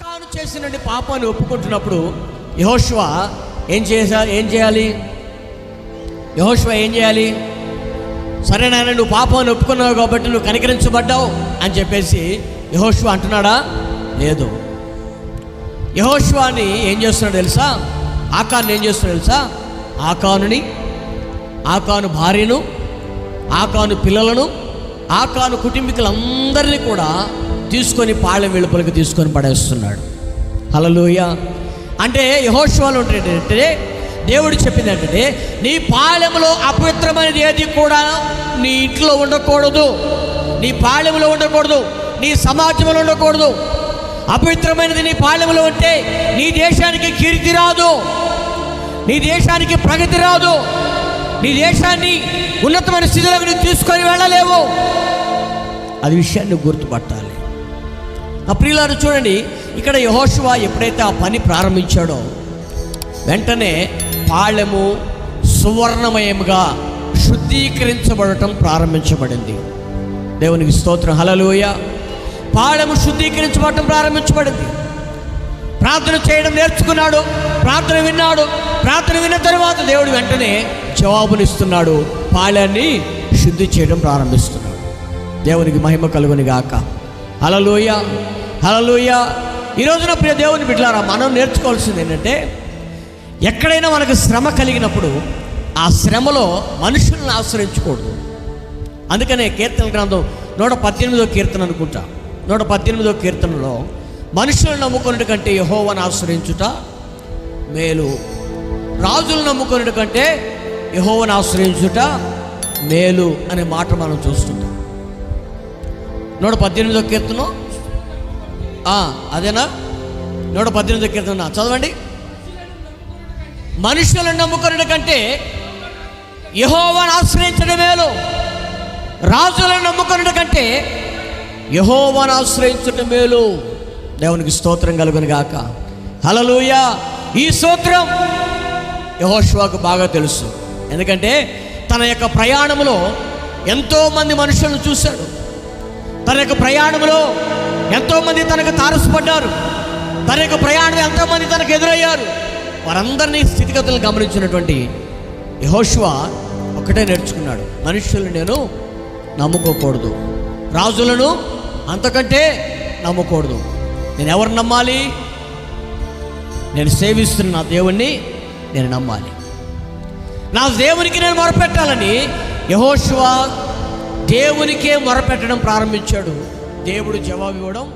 ఆకాను చేసిన పాపాన్ని ఒప్పుకుంటున్నప్పుడు యహోష్వ ఏం చేసా ఏం చేయాలి? యహోష్వా ఏం చేయాలి? సరే నాయన నువ్వు పాపాన్ని ఒప్పుకున్నావు కాబట్టి నువ్వు కనికరించబడ్డావు అని చెప్పేసి యహోష్వా అంటున్నాడా? లేదు. యహోష్వాని ఏం చేస్తున్నాడు తెలుసా? ఆకాను ఏం చేస్తున్నాడు తెలుసా? ఆకానుని ఆకాను భార్యను ఆకాను పిల్లలను ఆకాను కుటుంబీకులందరినీ కూడా తీసుకొని పాళెం వెలుపలికి తీసుకొని పడేస్తున్నాడు. హలలోయ అంటే యహోష్వాలు ఉంటే దేవుడు చెప్పింది ఏంటంటే నీ పాళెంలో అపవిత్రమైనది ఏది కూడా నీ ఇంట్లో ఉండకూడదు. నీ పాళెంలో ఉండకూడదు. నీ సమాజంలో ఉండకూడదు. అపవిత్రమైనది నీ పాళెంలో ఉంటే నీ దేశానికి కీర్తి రాదు. నీ దేశానికి ప్రగతి రాదు. నీ దేశాన్ని ఉన్నతమైన స్థితిలోకి నువ్వు తీసుకొని వెళ్ళలేవు. అది విషయాన్ని గుర్తుపట్టాలి. ఆ ప్రియులారు చూడండి ఇక్కడ యహోశువ ఎప్పుడైతే ఆ పని ప్రారంభించాడో వెంటనే పాళెము సువర్ణమయముగా శుద్ధీకరించబడటం ప్రారంభించబడింది. దేవునికి స్తోత్రం. హలలోయ పాళెము శుద్ధీకరించబడటం ప్రారంభించబడింది. ప్రార్థన చేయడం నేర్చుకున్నాడు ప్రార్థన విన్నాడు ప్రార్థన విన్న తర్వాత దేవుడు వెంటనే జవాబునిస్తున్నాడు. పాళాన్ని శుద్ధి చేయడం ప్రారంభిస్తున్నాడు. దేవునికి మహిమ కలుగుని గాక. హలలోయ హలలోయ ఈ రోజున ప్రియ దేవుని బిడ్డలారా మనం నేర్చుకోవాల్సింది ఏంటంటే ఎక్కడైనా మనకు శ్రమ కలిగినప్పుడు ఆ శ్రమలో మనుషులను ఆశ్రయించకూడదు. అందుకనే కీర్తన గ్రంథం నూట పద్దెనిమిదో కీర్తన అనుకుంటా. నూట పద్దెనిమిదో కీర్తనలో మనుషులను నమ్ముకున్నట్టు కంటే యహోవను ఆశ్రయించుట మేలు. రాజులను నమ్ముకున్నట్టు కంటే యహోవను ఆశ్రయించుట మేలు అనే మాట మనం చూస్తుంటాం. నూట పద్దెనిమిదో కీర్తనం? ఆ, అదేనా? నూట పద్దెనిమిదో కీర్తన చదవండి. మనుషులను నమ్ముకున్న కంటే యహోవాను ఆశ్రయించడం మేలు. రాజులను నమ్ముకున్న కంటే యహోవాను ఆశ్రయించడం మేలు. దేవునికి స్తోత్రం కలుగును గాక. హలలుయ ఈ స్తోత్రం యహోష్వాకు బాగా తెలుసు. ఎందుకంటే తన యొక్క ప్రయాణంలో ఎంతోమంది మనుషులను చూశాడు. తన యొక్క ప్రయాణంలో ఎంతోమంది తనకు తారసపడ్డారు. తన యొక్క ప్రయాణం ఎంతోమంది తనకు ఎదురయ్యారు. వారందరినీ స్థితిగతులను గమనించినటువంటి యహోష్వా ఒకటే నేర్చుకున్నాడు. మనుషులను నేను నమ్ముకోకూడదు. రాజులను అంతకంటే నమ్మకూడదు. నేను ఎవరు నమ్మాలి? నేను సేవిస్తున్న నా దేవుణ్ణి నేను నమ్మాలి. నా దేవునికి నేను మొరపెట్టాలని యహోశివ దేవునికే మొరపెట్టడం ప్రారంభించాడు. దేవుడు జవాబు ఇవ్వడం